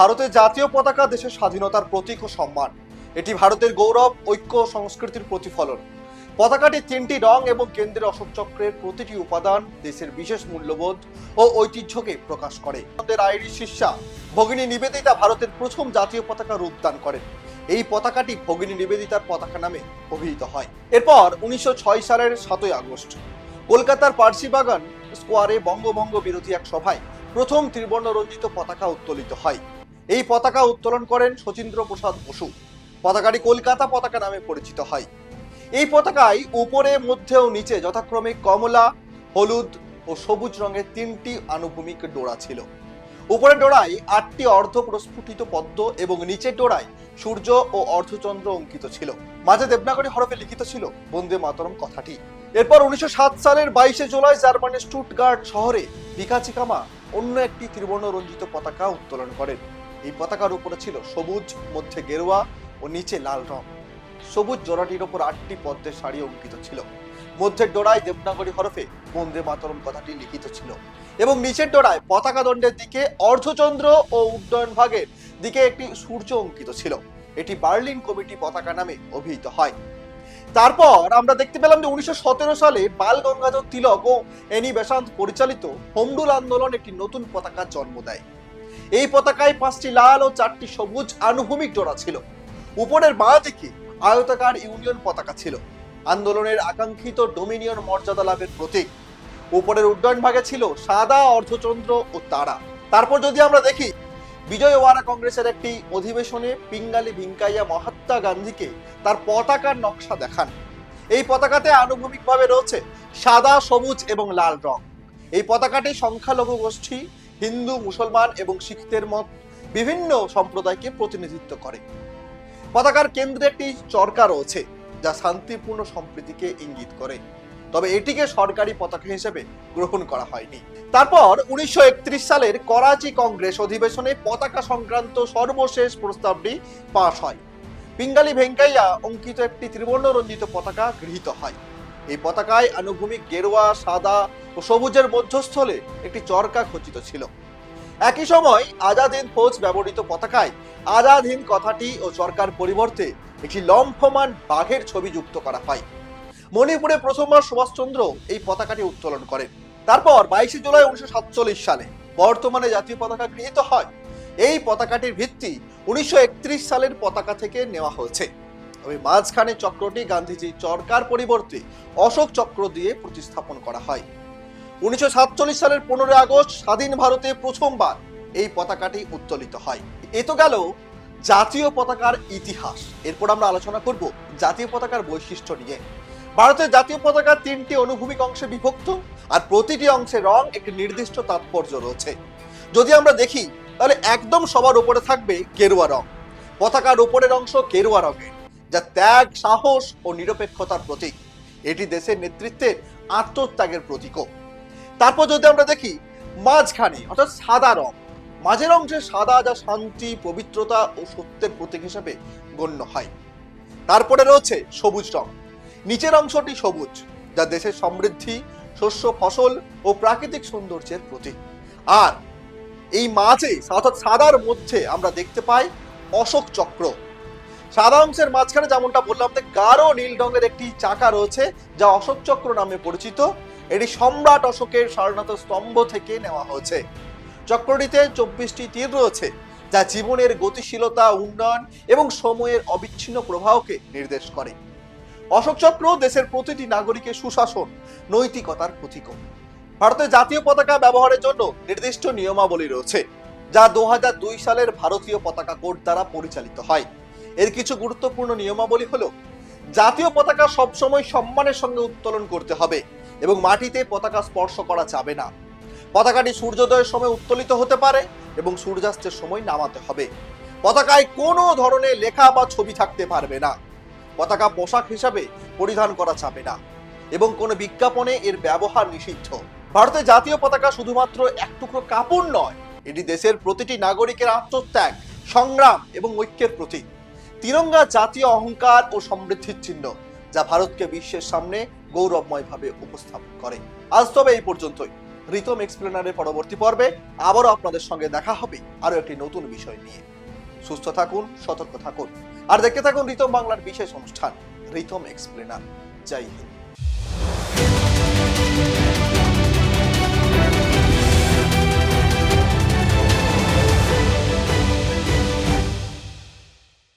ভারতের জাতীয় পতাকা দেশের স্বাধীনতার প্রতীক ও সম্মান। এটি ভারতের গৌরব, ঐক্য সংস্কৃতির প্রতিফলন। পতাকাটির তিনটি রং এবং কেন্দ্রের অশোক চক্রের প্রতিটি উপাদান দেশের বিশেষ মূল্যবোধ ও ঐতিহ্যকে প্রকাশ করে। আমাদের আইরিশ শিষ্যা ভগিনী নিবেদিতা ভারতের প্রথম জাতীয় পতাকা রূপদান করেন। এই পতাকাটি ভগিনী নিবেদিতার পতাকা নামে অভিহিত হয়। এরপর উনিশশো ছয় সালের সাতই আগস্ট কলকাতার পার্সিবাগান স্কোয়ারে বঙ্গভঙ্গ বিরোধী এক সভায় প্রথম ত্রিবর্ণ রঞ্জিত পতাকা উত্তোলিত হয়। এই পতাকা উত্তোলন করেন শচীন্দ্র প্রসাদ বসু। পতাকাটি কলকাতা পতাকা নামে পরিচিত হয়। এই পতাকায় উপরে, মধ্যে ও নিচে যথাক্রমে কমলা, হলুদ ও সবুজ রঙের তিনটি আনুভূমিক ডোরা ছিল। উপরের ডোরায় আটটি অর্ধ প্রস্ফুটিত পদ্ম এবং নিচের ডোরায় সূর্য ও অর্ধচন্দ্র অঙ্কিত ছিল। মাঝে দেবনাগরী হরফে লিখিত ছিল, বন্দে মাতরম কথাটি। এরপর উনিশশো সাত সালের বাইশে জুলাই জার্মানির স্টুটগার্ড শহরে বিকাচিকামা অন্য একটি ত্রিবর্ণ রঞ্জিত পতাকা উত্তোলন করেন। এই পতাকার উপরে ছিল সবুজ, মধ্যে গেরুয়া ও নিচে লাল রং। সবুজ জোড়াটির ওপর আটটি পদ্মের শাড়ি অঙ্কিত ছিল। মধ্যের ডোরায় দেবনাগরী হরফে বন্দে মাতরম কথাটি লিখিত ছিল এবং নিচের ডোরায় পতাকা দণ্ডের দিকে অর্ধচন্দ্র ও উড্ডয়ন ভাগের দিকে একটি সূর্য অঙ্কিত ছিল। এটি বার্লিন কমিটি পতাকা নামে অভিহিত হয়। তারপর আমরা দেখতে পেলাম যে উনিশশো সতেরো সালে বাল গঙ্গাধর তিলক ও এনি বেসান্ত পরিচালিত হোমডুল আন্দোলন একটি নতুন পতাকার জন্ম দেয়। এই পতাকায় পাঁচটি লাল ও চারটি সবুজ আনুভূমিক জোড়া ছিল। উপরের বাঁ দিকে আয়তাকার ইউনিয়ন পতাকা ছিল। আন্দোলনের আকাঙ্ক্ষিত ডোমিনিয়ন মর্যাদা লাভের প্রতীক। উপরের উড্ডয়ন ভাগে ছিল সাদা অর্ধচন্দ্র ও তারা। তারপর যদি আমরা দেখি, বিজয়ওয়াড়া কংগ্রেসের একটি অধিবেশনে পিঙ্গালি ভিঙ্কাইয়া মহাত্মা গান্ধীকে তার পতাকার নকশা দেখান। এই পতাকাতে আনুভূমিকভাবে রয়েছে সাদা, সবুজ এবং লাল রং। এই পতাকাটি সংখ্যালঘু গোষ্ঠী হিন্দু, মুসলমান এবং শিখদের মত বিভিন্ন সম্প্রদায়কে প্রতিনিধিত্ব করে। পতাকার কেন্দ্রে একটি চরকা রয়েছে, যা শান্তিপূর্ণ সম্প্রীতিকে ইঙ্গিত করে। তবে এটিকে সরকারি পতাকা হিসেবে গ্রহণ করা হয়নি। তারপর উনিশশো একত্রিশ সালের করাচি কংগ্রেস অধিবেশনে পতাকা সংক্রান্ত সর্বশেষ প্রস্তাবটি পাশ হয়। পিঙ্গালি ভেঙ্কাইয়া অঙ্কিত একটি ত্রিবর্ণ রঞ্জিত পতাকা গৃহীত হয়। এই পতাকায় আনুভূমিক গেরুয়া, সাদা ও সবুজের মধ্যস্থলে একটি চরকা খচিত ছিল। একই সময় আজাদ হিন্দ ফৌজ ব্যবহৃত পতাকায় আজাদ হিন্দ কথাটি ও চরকার পরিবর্তে একটি লম্ফমান বাঘের ছবি যুক্ত করা হয়। মণিপুরে প্রথমবার সুভাষচন্দ্র এই পতাকাটি উত্তোলন করেন। তারপর বাইশে জুলাই উনিশশো সাতচল্লিশ সালে বর্তমানে জাতীয় পতাকা গৃহীত হয়। এই পতাকাটির ভিত্তি উনিশশো একত্রিশ সালের পতাকা থেকে নেওয়া হয়েছে। তবে মাঝখানে চক্রটি গান্ধীজি চরকার পরিবর্তে অশোক চক্র দিয়ে প্রতিস্থাপন করা হয়। উনিশশো সাতচল্লিশ সালের পনেরোই আগস্ট স্বাধীন ভারতে প্রথমবার এই পতাকাটি উত্তোলিত হয়। এ তো গেল জাতীয় পতাকার ইতিহাস। এরপর আমরা আলোচনা করব জাতীয় পতাকার বৈশিষ্ট্য নিয়ে। ভারতের জাতীয় পতাকা তিনটি অনুভূমিক অংশে বিভক্ত আর প্রতিটি অংশের রং একটি নির্দিষ্ট তাৎপর্য রয়েছে। যদি আমরা দেখি, তাহলে একদম সবার উপরে থাকবে গেরুয়া রং। পতাকার উপরের অংশ গেরুয়া রঙের। যা ত্যাগ, সাহস ও নিরপেক্ষতার প্রতীক। এটি দেশের নেতৃত্বের আত্মত্যাগের প্রতীকও। তারপর যদি আমরা দেখি, মাঝখানে, অর্থাৎ সাদা রং। মাঝের অংশে সাদা যা শান্তি, পবিত্রতা ও সত্যের প্রতীক হিসাবে গণ্য হয়। তারপরে রয়েছে সবুজ রং। নিচের অংশটি সবুজ, যা দেশের সমৃদ্ধি, শস্য, ফসল ও প্রাকৃতিক সৌন্দর্যের প্রতীক। আর এই মাঝে, অর্থাৎ সাদার মধ্যে আমরা দেখতে পাই অশোক চক্র। সাদা অংশের মাঝখানে যেমনটা বললাম যে গাঢ় নীল রঙের একটি চাকা রয়েছে, যা অশোক চক্র নামে পরিচিত। এটি সম্রাট অশোকের সারনাথ স্তম্ভ থেকে নেওয়া হয়েছে। চক্রটিতে চব্বিশটি তীর রয়েছে, যা জীবনের গতিশীলতা, উন্নয়ন এবং সময়ের অবিচ্ছিন্ন প্রবাহকে নির্দেশ করে। অশোক চক্র দেশের প্রতিটি নাগরিকের সুশাসন, নৈতিকতার প্রতীক ভারতের জাতীয় পতাকা ব্যবহারের জন্য নির্দিষ্ট নিয়মাবলী রয়েছে, যা দু হাজার দুই সালের ভারতীয় পতাকা কোড দ্বারা পরিচালিত হয়। এর কিছু গুরুত্বপূর্ণ নিয়মাবলী হলো, জাতীয় পতাকা সবসময় সম্মানের সঙ্গে উত্তোলন করতে হবে এবং মাটিতে পতাকা স্পর্শ করা যাবে না। পতাকাটি সূর্যোদয়ের সময় উত্তোলিত হতে পারে এবং সূর্যাস্তের সময় নামাতে হবে। পতাকায় কোনো ধরনের লেখা বা ছবি থাকতে পারবে না। পতাকা পোশাক হিসাবে পরিধান করা যাবে না এবং কোনো বিজ্ঞাপনে এর ব্যবহার নিষিদ্ধ। ভারতের জাতীয় পতাকা শুধুমাত্র এক টুকরো কাপড় নয়, এটি দেশের প্রতিটি নাগরিকের আত্মত্যাগ, সংগ্রাম এবং ঐক্যের প্রতীক। তিরঙ্গা জাতীয় অহংকার ও সমৃদ্ধির চিহ্ন, যা ভারতকে বিশ্বের সামনে গৌরবময়ভাবে উপস্থাপন করে। আজ তবে এই পর্যন্তই। রিতম এক্সপ্লেনারের পরবর্তী পর্বে আবারও আপনাদের সঙ্গে দেখা হবে আরও একটি নতুন বিষয় নিয়ে। সুস্থ থাকুন, সতর্ক থাকুন। আর দেখতে থাকুন রিতম বাংলার বিশেষ অনুষ্ঠান রিতম এক্সপ্লেনার। জয় হিন্দ।